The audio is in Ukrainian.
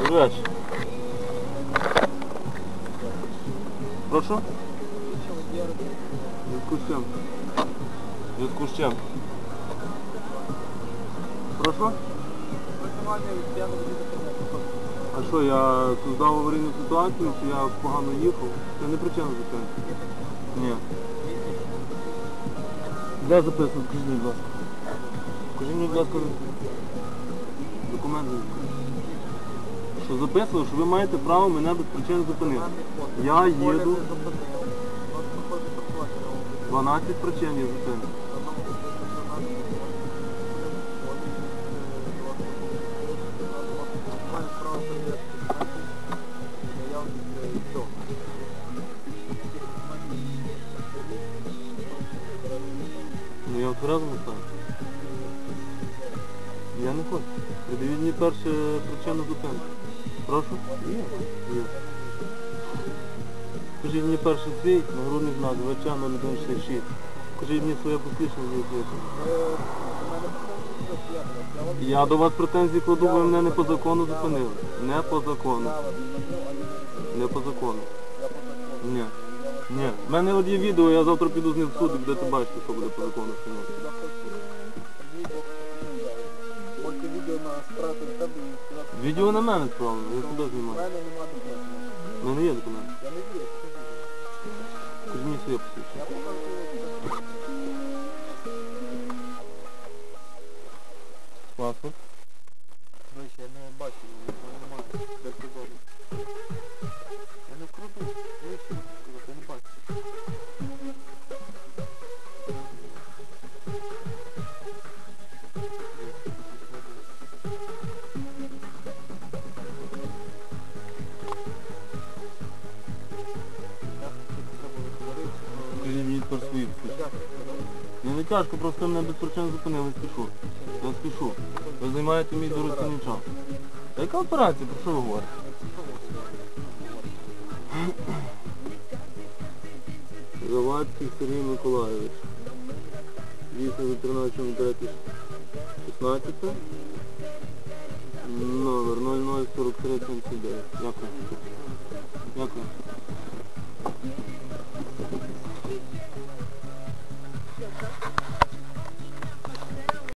Добрий. Прошу? Зв'язку з чим? Зв'язку? Прошу? А що, я создав аварійну ситуацію, чи я погано їхав? Це не причина зупинки. Ні. Де записано, скажіть, будь ласка. Скажіть мені, будь ласка, документи. Записано, що ви маєте право мене без причини зупинити. Я їду 12 причин є зупинки. Ну я в тверезому. Я не хочу. Придивіть мені перше причину зупинки. Прошу? Є. Є. Скажіть мені перший свій нагрудний знак ВЧ 0166. Скажіть мені своє посвідчення звідси. Я до вас претензії кладу, ви мене не по закону зупинили. Не по закону. Не по закону. Ні. Ні. У мене от є відео, я завтра піду з ним в суд, і будете бачити, що буде по закону. Справити на тебе і сказати, Відео на мене справлено, я сюди у знімаю. мене нема документів. У мене є документи. Я не вірю, що мені своє посвідчення. Я покажу Паспорт. Вище, я не бачу, його немає. Де Свої посвідчення. Ну не тяжко, просто мене без причин зупинили, спішу. Я спішу. Ви займаєте мій дорогоцінний час. Та яка операція, про що ви говорите? Завадський Сергій Миколайович. Дійсно за 13 16 Номер 004379. Дякую. Дякую.